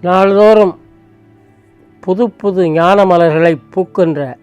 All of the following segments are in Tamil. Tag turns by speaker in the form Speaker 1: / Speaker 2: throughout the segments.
Speaker 1: நாள்தோறும் புது புது ஞான மலர்களை பூக்கின்ற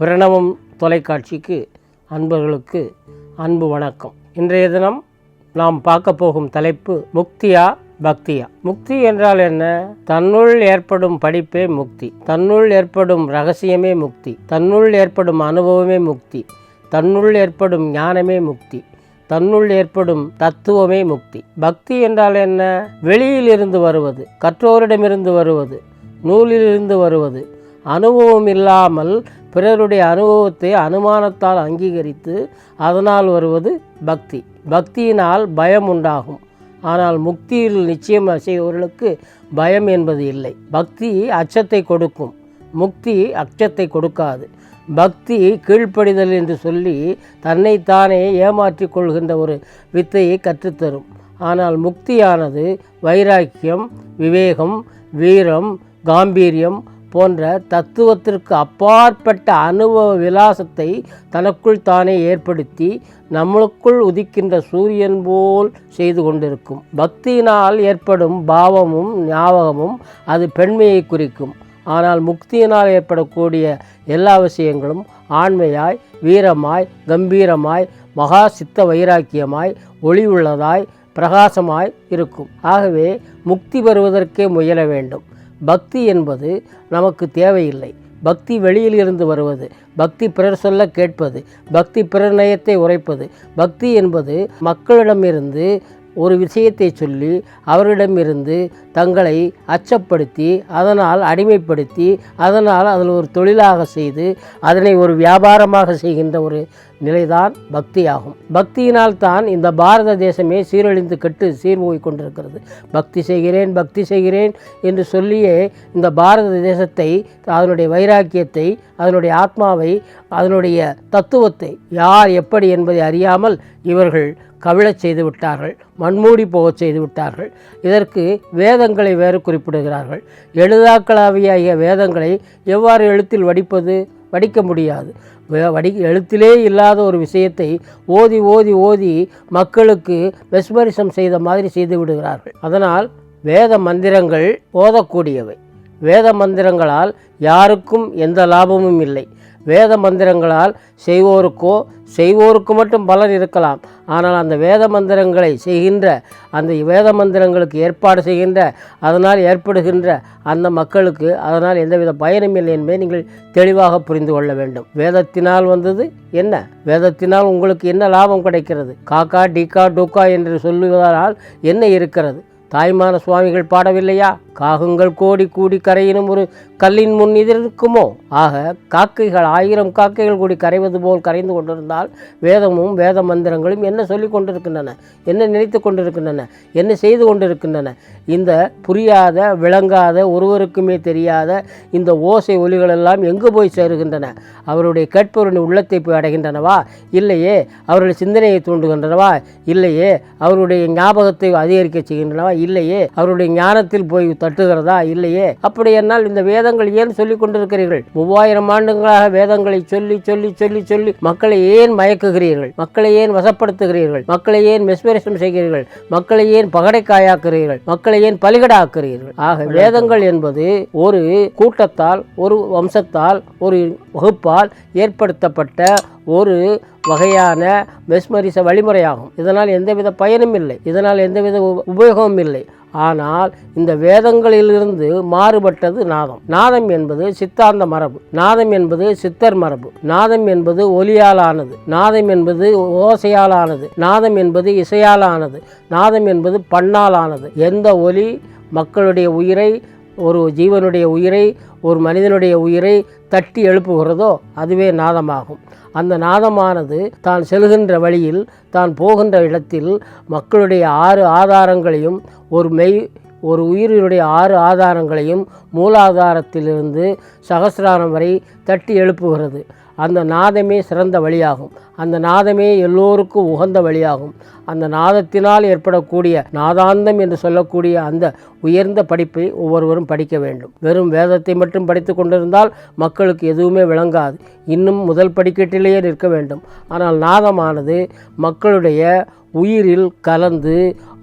Speaker 1: பிரணவம் தொலைக்காட்சிக்கு அன்பர்களுக்கு அன்பு வணக்கம். இன்றைய தினம் நாம் பார்க்க போகும் தலைப்பு முக்தியா பக்தியா? முக்தி என்றால் என்ன? தன்னுள் ஏற்படும் படிப்பே முக்தி. தன்னுள் ஏற்படும் ரகசியமே முக்தி. தன்னுள் ஏற்படும் அனுபவமே முக்தி. தன்னுள் ஏற்படும் ஞானமே முக்தி. தன்னுள் ஏற்படும் தத்துவமே முக்தி. பக்தி என்றால் என்ன? வெளியிலிருந்து வருவது கற்றோரிடமிருந்து வருவது நூலிலிருந்து வருவது. அனுபவம் இல்லாமல் பிறருடைய அனுபவத்தை அனுமானத்தால் அங்கீகரித்து அதனால் வருவது பக்தி. பக்தியினால் பயம் உண்டாகும். ஆனால் முக்தியில் நிச்சயம் செய்பவர்களுக்கு பயம் என்பது இல்லை. பக்தி அச்சத்தை கொடுக்கும். முக்தி அச்சத்தை கொடுக்காது. பக்தி கீழ்ப்படிதல் என்று சொல்லி தன்னைத்தானே ஏமாற்றிக் கொள்கின்ற ஒரு வித்தையை கற்றுத்தரும். ஆனால் முக்தியானது வைராக்கியம் விவேகம் வீரம் காம்பீரியம் போன்ற தத்துவத்திற்கு அப்பாற்பட்ட அனுபவ விலாசத்தை தனக்குள் தானே ஏற்படுத்தி நம்மளுக்குள் உதிக்கின்ற சூரியன் போல் செய்து கொண்டிருக்கும். பக்தியினால் ஏற்படும் பாவமும் ஞாபகமும் அது பெண்மையை குறிக்கும். ஆனால் முக்தியினால் ஏற்படக்கூடிய எல்லா விஷயங்களும் ஆண்மையாய் வீரமாய் கம்பீரமாய் மகா சித்த வைராக்கியமாய் ஒளி உள்ளதாய் பிரகாசமாய் இருக்கும். ஆகவே முக்தி பெறுவதற்கே முயல வேண்டும். பக்தி என்பது நமக்கு தேவையில்லை. பக்தி வெளியில் இருந்து வருவது பக்தி பிறர் சொல்ல கேட்பது பக்தி பிறர் நயத்தை உரைப்பது பக்தி என்பது மக்களிடமிருந்து ஒரு விஷயத்தை சொல்லி அவரிடமிருந்து தங்களை அச்சப்படுத்தி அதனால் அடிமைப்படுத்தி அதனால் அதில் ஒரு தொழிலாக செய்து அதனை ஒரு வியாபாரமாக செய்கின்ற ஒரு நிலைதான் பக்தியாகும். பக்தியினால் தான் இந்த பாரத தேசமே சீரழிந்து கெட்டு சீர்போய் கொண்டிருக்கிறது. பக்தி செய்கிறேன் பக்தி செய்கிறேன் என்று சொல்லியே இந்த பாரத தேசத்தை அதனுடைய வைராக்கியத்தை அதனுடைய ஆத்மாவை அதனுடைய தத்துவத்தை யார் எப்படி என்பதை அறியாமல் இவர்கள் கவிழச் செய்து விட்டார்கள் மண்மூடி போகச் செய்து விட்டார்கள். இதற்கு வேதங்களை வேறு குறிப்பிடுகிறார்கள். எழுதாக்களாவியாகிய வேதங்களை எவ்வாறு எழுத்தில் வடிப்பது? வடிக்க முடியாது. வடி எழுத்திலே இல்லாத ஒரு விஷயத்தை ஓதி ஓதி ஓதி மக்களுக்கு மெஸ்மரிசம் செய்த மாதிரி செய்து விடுகிறார்கள். அதனால் வேத மந்திரங்கள் ஓதக்கூடியவை. வேத மந்திரங்களால் யாருக்கும் எந்த லாபமும் இல்லை. வேத மந்திரங்களால் செய்வோருக்கோ செய்வோருக்கு மட்டும் பலன் இருக்கலாம். ஆனால் அந்த வேத மந்திரங்களை செய்கின்ற அந்த வேத மந்திரங்களுக்கு ஏற்பாடு செய்கின்ற அதனால் ஏற்படுகின்ற அந்த மக்களுக்கு அதனால் எந்தவித பயனும் இல்லை என்பதை நீங்கள் தெளிவாக புரிந்து கொள்ள வேண்டும். வேதத்தினால் வந்தது என்ன? வேதத்தினால் உங்களுக்கு என்ன லாபம் கிடைக்கிறது? காக்கா டிகா டூக்கா என்று சொல்லுவதால் என்ன இருக்கிறது? தாய்மான சுவாமிகள் பாடவில்லையா? காகங்கள் கோடி கூடி கரையினும் ஒரு கல்லின் முன் எதிர்க்குமோ ஆக காக்கைகள் ஆயிரம் காக்கைகள் கூடி கரைவது போல் கரைந்து கொண்டிருந்தால் வேதமும் வேத மந்திரங்களும் என்ன சொல்லிக் கொண்டிருக்கின்றன? என்ன நினைத்து கொண்டிருக்கின்றன? என்ன செய்து கொண்டிருக்கின்றன? இந்த புரியாத விளங்காத ஒருவருக்குமே தெரியாத இந்த ஓசை ஒலிகள் எல்லாம் எங்கு போய் சேருகின்றன? அவருடைய கேட்பவரின் உள்ளத்தை போய் அடைகின்றனவா? இல்லையே அவருடைய சிந்தனையை தூண்டுகின்றனவா? இல்லையே அவருடைய ஞாபகத்தை அதிகரிக்க செய்கின்றனவா? இல்லையே அவருடைய ஞானத்தில் போய் தட்டுகிறதா இல்லையே. அப்படி என்னால் இந்த வேதங்கள் ஏன் சொல்லிக் கொண்டிருக்கிறீர்கள்? மூவாயிரம் ஆண்டுகளாக வேதங்களை சொல்லி சொல்லி சொல்லி சொல்லி மக்களை ஏன் மயக்குகிறீர்கள்? மக்களை ஏன் வசப்படுத்துகிறீர்கள்? மக்களை ஏன் மெஸ்மரிசம் செய்கிறீர்கள்? மக்களை ஏன் பகடைக்காயாக்குகிறீர்கள் மக்களை ஏன் பலிகடாக்குகிறீர்கள் ஆக வேதங்கள் என்பது ஒரு கூட்டத்தால் ஒரு வம்சத்தால் ஒரு வகுப்பால் ஏற்படுத்தப்பட்ட ஒரு வகையான மெஸ்மரிச வழிமுறையாகும். இதனால் எந்தவித பயனும் இல்லை. இதனால் எந்தவித உபயோகமும் இல்லை. ஆனால் இந்த வேதங்களிலிருந்து மாறுபட்டது நாதம். நாதம் என்பது சித்தாந்த மரபு. நாதம் என்பது சித்தர் மரபு. நாதம் என்பது ஒலியாலானது. நாதம் என்பது ஓசையாலானது. நாதம் என்பது இசையாலானது. நாதம் என்பது பண்ணாலானது. எந்த ஒலி மக்களுடைய உயிரை ஒரு ஜீவனுடைய உயிரை ஒரு மனிதனுடைய உயிரை தட்டி எழுப்புகிறதோ அதுவே நாதமாகும். அந்த நாதமானது தான் செல்கின்ற வழியில் தான் போகின்ற இடத்தில் மக்களுடைய ஆறு ஆதாரங்களையும் ஒரு மெய் ஒரு உயிரினுடைய ஆறு ஆதாரங்களையும் மூலாதாரத்திலிருந்து சகசிராரம் வரை தட்டி எழுப்புகிறது. அந்த நாதமே சிறந்த வழியாகும். அந்த நாதமே எல்லோருக்கும் உகந்த வழியாகும். அந்த நாதத்தினால் ஏற்படக்கூடிய நாதாந்தம் என்று சொல்லக்கூடிய அந்த உயர்ந்த படிப்பை ஒவ்வொருவரும் படிக்க வேண்டும். வெறும் வேதத்தை மட்டும் படித்து கொண்டிருந்தால் மக்களுக்கு எதுவுமே விளங்காது. இன்னும் முதல் படிக்கட்டிலேயே நிற்க வேண்டும். ஆனால் நாதமானது மக்களுடைய உயிரில் கலந்து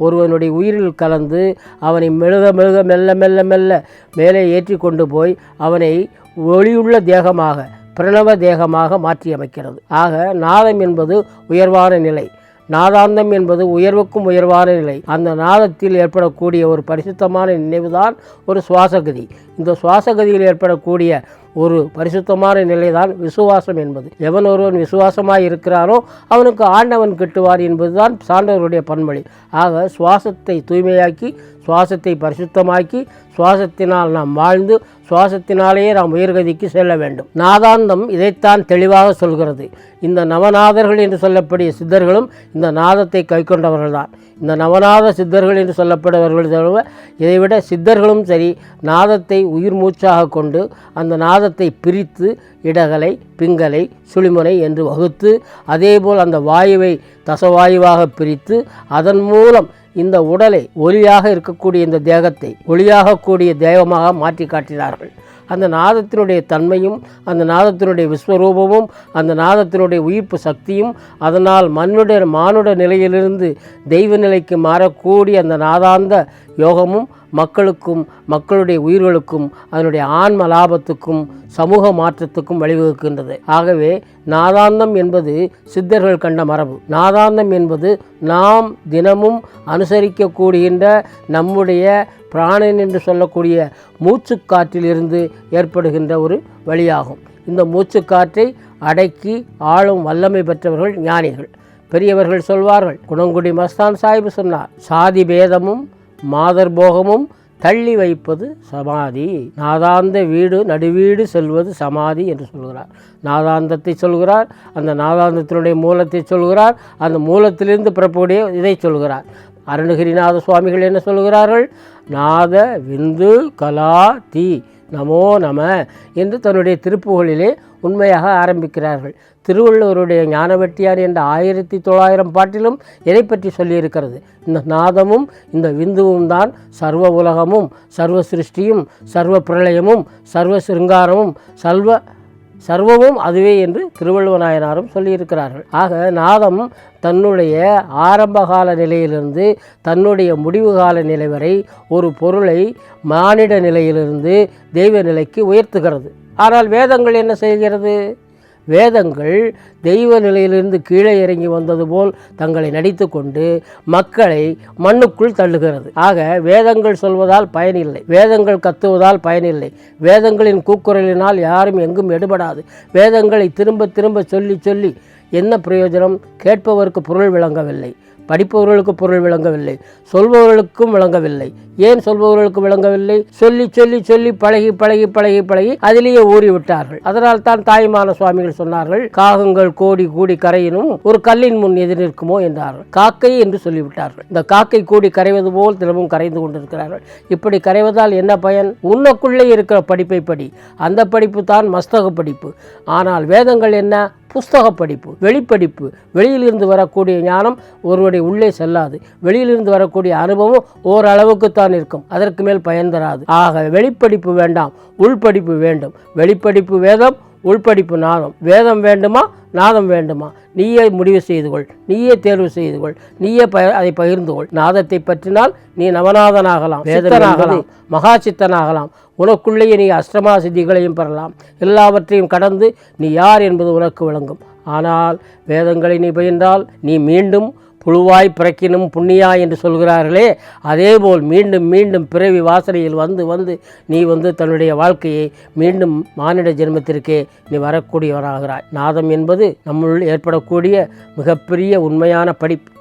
Speaker 1: ஒருவனுடைய உயிரில் கலந்து அவனை மெழுக மெழுக மெல்ல மெல்ல மெல்ல மேலே ஏற்றி கொண்டு போய் அவனை ஒளியுள்ள தேகமாக பிரணவ தேகமாக மாற்றியமைக்கிறது. ஆக நாதம் என்பது உயர்வான நிலை. நாதாந்தம் என்பது உயர்வுக்கும் உயர்வான நிலை. அந்த நாதத்தில் ஏற்படக்கூடிய ஒரு பரிசுத்தமான நினைவுதான் ஒரு சுவாசகதி. இந்த சுவாசகதியில் ஏற்படக்கூடிய ஒரு பரிசுத்தமான நிலைதான் விசுவாசம் என்பது. எவன் ஒருவன் விசுவாசமாக இருக்கிறானோ அவனுக்கு ஆண்டவன் கிட்டுவார் என்பதுதான் சான்றவருடைய பன்மொழி ஆக சுவாசத்தை தூய்மையாக்கி சுவாசத்தை பரிசுத்தமாக்கி சுவாசத்தினால் நாம் வாழ்ந்து சுவாசத்தினாலேயே நாம் உயர்கதிக்கு செல்ல வேண்டும். நாதாந்தம் இதைத்தான் தெளிவாக சொல்கிறது. இந்த நவநாதர்கள் என்று சொல்லக்கூடிய சித்தர்களும் இந்த நாதத்தை கைக்கொண்டவர்கள்தான். இந்த நவநாத சித்தர்கள் என்று சொல்லப்படுபவர்கள் இதைவிட சித்தர்களும் சரி நாதத்தை உயிர் மூச்சாக கொண்டு அந்த நாதத்தை பிரித்து இடகலை பிங்கலை சுழிமுனை என்று வகுத்து அதேபோல் அந்த வாயுவை தசவாயுவாக பிரித்து அதன் மூலம் இந்த உடலை ஒளியாக இருக்கக்கூடிய இந்த தேகத்தை ஒளியாகக்கூடிய தேகமாக மாற்றி காட்டினார்கள். அந்த நாதத்தினுடைய தன்மையும் அந்த நாதத்தினுடைய விஸ்வரூபமும் அந்த நாதத்தினுடைய உயிர்ப்பு சக்தியும் அதனால் மண்ணுடைய மானுட நிலையிலிருந்து தெய்வ நிலைக்கு மாறக்கூடிய அந்த நாதாந்த யோகமும் மக்களுக்கும் மக்களுடைய உயிர்களுக்கும் அதனுடைய ஆன்ம லாபத்துக்கும் சமூக மாற்றத்துக்கும் வழிவகுக்கின்றது. ஆகவே நாதாந்தம் என்பது சித்தர்கள் கண்ட மரபு. நாதாந்தம் என்பது நாம் தினமும் அனுசரிக்கக்கூடிகின்ற நம்முடைய பிராணன் என்று சொல்லக்கூடிய மூச்சுக்காற்றிலிருந்து ஏற்படுகின்ற ஒரு வழியாகும். இந்த மூச்சுக்காற்றை அடக்கி ஆளும் வல்லமை பெற்றவர்கள் ஞானிகள். பெரியவர்கள் சொல்வார்கள் குணங்குடி மஸ்தான் சாஹிப் சொன்னார் சாதி பேதமும் மாதர் போகமும் தள்ளி வைப்பது சமாதி. நாதாந்த வீடு நடுவீடு செல்வது சமாதி என்று சொல்கிறார். நாதாந்தத்தை சொல்கிறார் அந்த நாதாந்தத்தினுடைய மூலத்தை சொல்கிறார் அந்த மூலத்திலிருந்து பிறப்புடைய இதை சொல்கிறார். அருணகிரிநாத சுவாமிகள் என்ன சொல்கிறார்கள் நாத விந்து கலா தீ நமோ நம என்று தன்னுடைய திருப்புகளிலே உண்மையாக ஆரம்பிக்கிறார்கள். திருவள்ளுவருடைய ஞானவெட்டியார் என்ற ஆயிரத்தி தொள்ளாயிரம் பாட்டிலும் எதை பற்றி சொல்லியிருக்கிறது? இந்த நாதமும் இந்த விந்துவும் தான் சர்வ உலகமும் சர்வ சிருஷ்டியும் சர்வ பிரளயமும் சர்வ சிருங்காரமும் சர்வ சர்வமும் அதுவே என்று திருவள்ளுவ நாயனாரும் சொல்லியிருக்கிறார்கள். ஆக நாதம் தன்னுடைய ஆரம்பகால நிலையிலிருந்து தன்னுடைய முடிவு கால நிலை வரை ஒரு பொருளை மானிட நிலையிலிருந்து தெய்வ நிலைக்கு உயர்த்துகிறது. ஆனால் வேதங்கள் என்ன செய்கிறது? வேதங்கள் தெய்வ நிலையிலிருந்து கீழே இறங்கி வந்தது போல் தங்களை நடித்து கொண்டு மக்களை மண்ணுக்குள் தள்ளுகிறது. ஆக வேதங்கள் சொல்வதால் பயனில்லை. வேதங்கள் கத்துவதால் பயனில்லை. வேதங்களின் கூக்குரலினால் யாரும் எங்கும் எடுபடாது. வேதங்களை திரும்ப திரும்ப சொல்லி சொல்லி என்ன பிரயோஜனம்? கேட்பவருக்கு பொருள் விளங்கவில்லை. படிப்பவர்களுக்கு பொருள் விளங்கவில்லை சொல்பவர்களுக்கும் விளங்கவில்லை. ஏன் சொல்பவர்களுக்கு விளங்கவில்லை? சொல்லி சொல்லி சொல்லி பழகி பழகி பழகி பழகி அதிலேயே ஊறி விட்டார்கள் அதனால் தான் தாய்மான சுவாமிகள் சொன்னார்கள் காகங்கள் கோடி கூடி கரையினும் ஒரு கல்லின் முன் எதிர் நிற்குமோ என்றார்கள். காக்கை என்று சொல்லிவிட்டார்கள். இந்த காக்கை கூடி கரைவது போல் தினமும் கரைந்து கொண்டிருக்கிறார்கள். இப்படி கரைவதால் என்ன பயன்? உன்னக்குள்ளே இருக்கிற படிப்பை படி. அந்த படிப்பு தான் மஸ்தக படிப்பு. ஆனால் வேதங்கள் என்ன? புஸ்தக படிப்பு வெளிப்படிப்பு வெளியிலிருந்து வரக்கூடிய ஞானம் ஒருவருடைய உள்ளே செல்லாது. வெளியிலிருந்து வரக்கூடிய அனுபவம் ஓரளவுக்குத்தான் இருக்கும். அதற்கு மேல் பயன் தராது. ஆக வெளிப்படிப்பு வேண்டாம் உள்படிப்பு வேண்டும். வெளிப்படிப்பு வேதம் உள்படிப்பு நாதம். வேதம் வேண்டுமா நாதம் வேண்டுமா? நீயே முடிவு செய்து கொள். நீயே தேர்வு செய்து கொள். நீயே ப அதை பகிர்ந்து கொள். நாதத்தை பற்றினால் நீ நவநாதனாகலாம் வேதனாகலாம் மகா சித்தனாகலாம் உனக்குள்ளேயே நீ அஷ்டமா சித்திகளையும் பெறலாம். எல்லாவற்றையும் கடந்து நீ யார் என்பது உனக்கு விளங்கும். ஆனால் வேதங்களை நீ பயின்றால் நீ மீண்டும் புழுவாய் பிறக்கினும் புண்ணியா என்று சொல்கிறார்களே. அதேபோல் மீண்டும் மீண்டும் பிறவி வாசனையில் வந்து வந்து நீ வந்து தன்னுடைய வாழ்க்கையை மீண்டும் மானிட ஜென்மத்திற்கே நீ வரக்கூடியவராகிறாய் நாதம் என்பது நம்முள் ஏற்படக்கூடிய மிகப்பெரிய உண்மையான படிப்பு.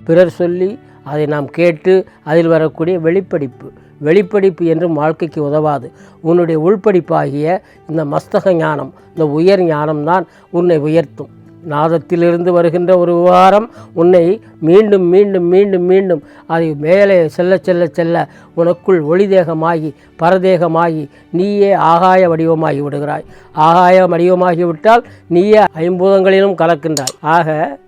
Speaker 1: பிறர் சொல்லி அதை நாம் கேட்டு அதில் வரக்கூடிய வெளிப்படிப்பு. வெளிப்படிப்பு என்றும் வாழ்க்கைக்கு உதவாது. உன்னுடைய உள்படிப்பாகிய இந்த மஸ்தக ஞானம் இந்த உயர் ஞானம்தான் உன்னை உயர்த்தும். நாதத்திலிருந்து வருகின்ற ஒரு விவகாரம் உன்னை மீண்டும் மீண்டும் மீண்டும் மீண்டும் அதை மேலே செல்ல செல்ல செல்ல உனக்குள் ஒளிதேகமாகி பரதேகமாகி நீயே ஆகாய வடிவமாகி விடுகிறாய். ஆகாய வடிவமாகி விட்டால் நீயே ஐம்பூதங்களிலும் கலக்கின்றாய். ஆக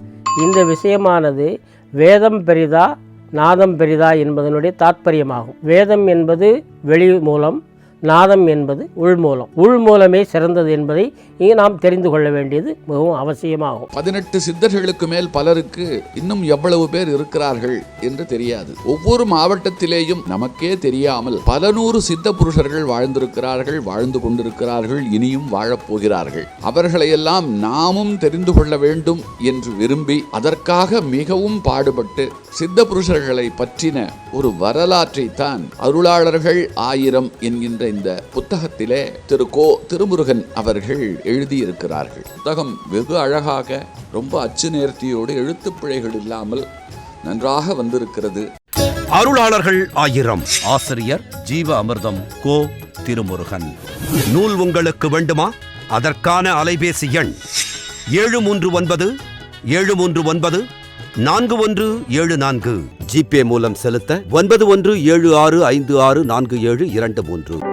Speaker 1: இந்த விஷயமானது வேதம் பெரிதா நாதம் பெரிதா என்பதனுடைய தாத்பரியமாகும். வேதம் என்பது வெளி மூலம் நாதம் என்பது உள்மூலம். உள்மூலமே சிறந்தது என்பதை இங்கே நாம் தெரிந்து கொள்ள வேண்டியது மிகவும் அவசியமாகும்.
Speaker 2: பதினெட்டு சித்தர்களுக்கு மேல் பலருக்கு இன்னும் எவ்வளவு பேர் இருக்கிறார்கள் என்று தெரியாது. ஒவ்வொரு மாவட்டத்திலேயும் நமக்கே தெரியாமல் பல நூறு சித்த புருஷர்கள் வாழ்ந்திருக்கிறார்கள் வாழ்ந்து கொண்டிருக்கிறார்கள் இனியும் வாழப்போகிறார்கள் அவர்களையெல்லாம் நாமும் தெரிந்து கொள்ள வேண்டும் என்று விரும்பி அதற்காக மிகவும் பாடுபட்டு சித்த புருஷர்களை பற்றின ஒரு வரலாற்றை தான் அருளாளர்கள் ஆயிரம் என்கின்ற இந்த புத்தகத்திலே திரு கோ திருமுருகன் அவர்கள் எழுதியிருக்கிறார்கள். புத்தகம் வெகு அழகாக ரொம்ப அச்சு நேர்த்தியோடு எழுத்துப் பிழைகள் இல்லாமல் நன்றாக வந்திருக்கிறது.
Speaker 3: அருளாளர்கள் ஆயிரம். ஆசிரியர் ஜீவ அமிர்தம் கோ திருமுருகன். நூல் உங்களுக்கு வேண்டுமா? அதற்கான அலைபேசி எண் ஏழு மூன்று ஒன்பது ஏழு மூன்று ஒன்பது நான்கு ஒன்று ஏழு நான்கு.
Speaker 4: ஜிபே மூலம் செலுத்த ஒன்பது ஒன்று ஏழு ஆறு ஐந்து ஆறு நான்கு ஏழு இரண்டு மூன்று.